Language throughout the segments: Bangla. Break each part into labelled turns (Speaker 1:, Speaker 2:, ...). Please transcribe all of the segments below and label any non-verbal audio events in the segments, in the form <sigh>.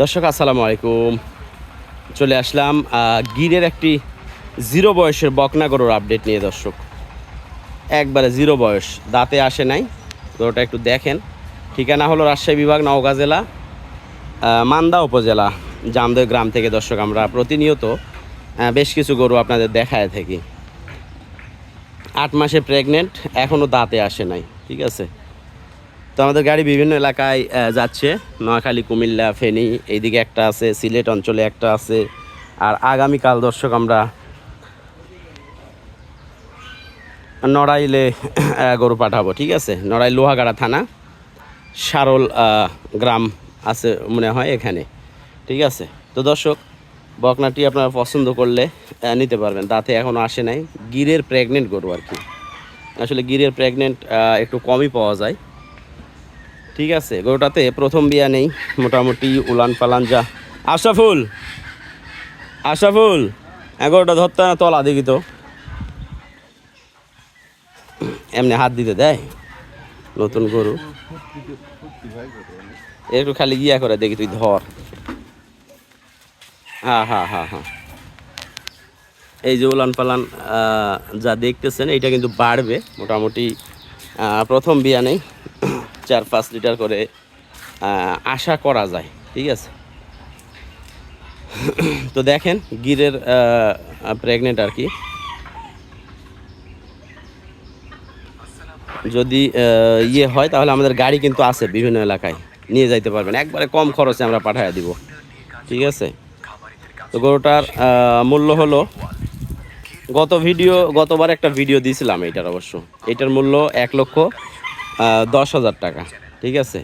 Speaker 1: দর্শক, আসসালামু আলাইকুম। চলে আসলাম গিরের একটি জিরো বয়সের বকনা গরুর আপডেট নিয়ে দর্শক। একবারে জিরো বয়স, দাঁতে আসে নাই, গরুটা একটু দেখেন। ঠিকানা হলো রাজশাহী বিভাগ, নওগাঁ জেলা মান্দা উপজেলা জামদয় গ্রাম থেকে দর্শক আমরা প্রতিনিয়ত বেশ কিছু গরু আপনাদের দেখায় থাকি। আট মাসে প্রেগনেন্ট এখনও দাঁতে আসে নাই, ঠিক আছে? তো আমাদের গাড়ি বিভিন্ন এলাকায় যাচ্ছে। নোয়াখালী, কুমিল্লা, ফেনী, এইদিকে একটা আছে, সিলেট অঞ্চলে একটা আছে। আর আগামীকাল দর্শক আমরা নড়াইলে গরু পাঠাবো, ঠিক আছে? নড়াই লোহাগাড়া থানা, সারল গ্রাম আছে মনে হয় এখানে, ঠিক আছে? তো দর্শক, বকনাটি আপনারা পছন্দ করলে নিতে পারবেন। দাঁতে এখনও আসে নাই। গিরের প্রেগনেন্ট গরু আর কি। আসলে গিরের প্রেগনেন্ট একটু কমই পাওয়া যায়। ঠিক আছে, গরুটাতে প্রথম বিয়া নেই, মোটামুটি উলান পালান যা। আশরাফুল আশাফুল এগারোটা গরুটা ধরতে না, তলা দেখি তো। এমনি হাত দিতে দেয়, নতুন গরু। একটু খালি ইয়া করে দেখি, তুই ধর। হ্যাঁ হ্যাঁ হ্যাঁ হ্যাঁ এই যে উলান পালান যা দেখতেছেন এটা কিন্তু বাড়বে, মোটামুটি প্রথম বিয়া নেই। চার পাঁচ লিটার করে আশা করা যায়, ঠিক আছে? তো দেখেন গিরের প্রেগনেন্ট আর কি। যদি ইয়ে হয় তাহলে আমাদের গাড়ি কিন্তু আছে বিভিন্ন এলাকায়, নিয়ে যাইতে পারবেন। একবারে কম খরচে আমরা পাঠিয়ে দিব, ঠিক আছে? তো গরুটার মূল্য হলো, গত ভিডিও গতবার একটা ভিডিও দিয়েছিলাম এটার অবশ্য। এটার মূল্য এক লক্ষ দশ হাজার টাকা, ঠিক আছে?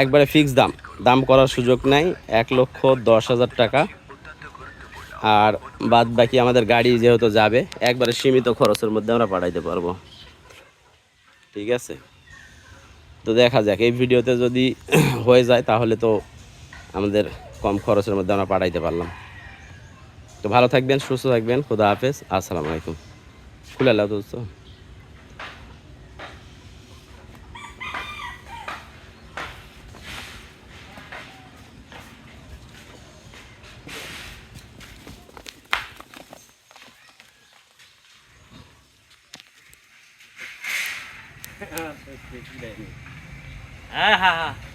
Speaker 1: একবারে ফিক্স দাম। দাম করার সুযোগ নাই, এক লক্ষ দশ হাজার টাকা। আর বাদ বাকি আমাদের গাড়ি যেহেতু যাবে, একবারে সীমিত খরচের মধ্যে আমরা পাঠাইতে পারব। ঠিক আছে? তো দেখা যাক, এই ভিডিওতে যদি <clears throat> হয়ে যায়, তাহলে তো আমাদের কম খরচের মধ্যে আমরা পাঠাইতে পারলাম। তো ভালো থাকবেন, সুস্থ থাকবেন, খুদা হাফেজ, আসসালামু আলাইকুম। খুলে আল্লাহ দোস্ত।
Speaker 2: হ্যাঁ হ্যাঁ হ্যাঁ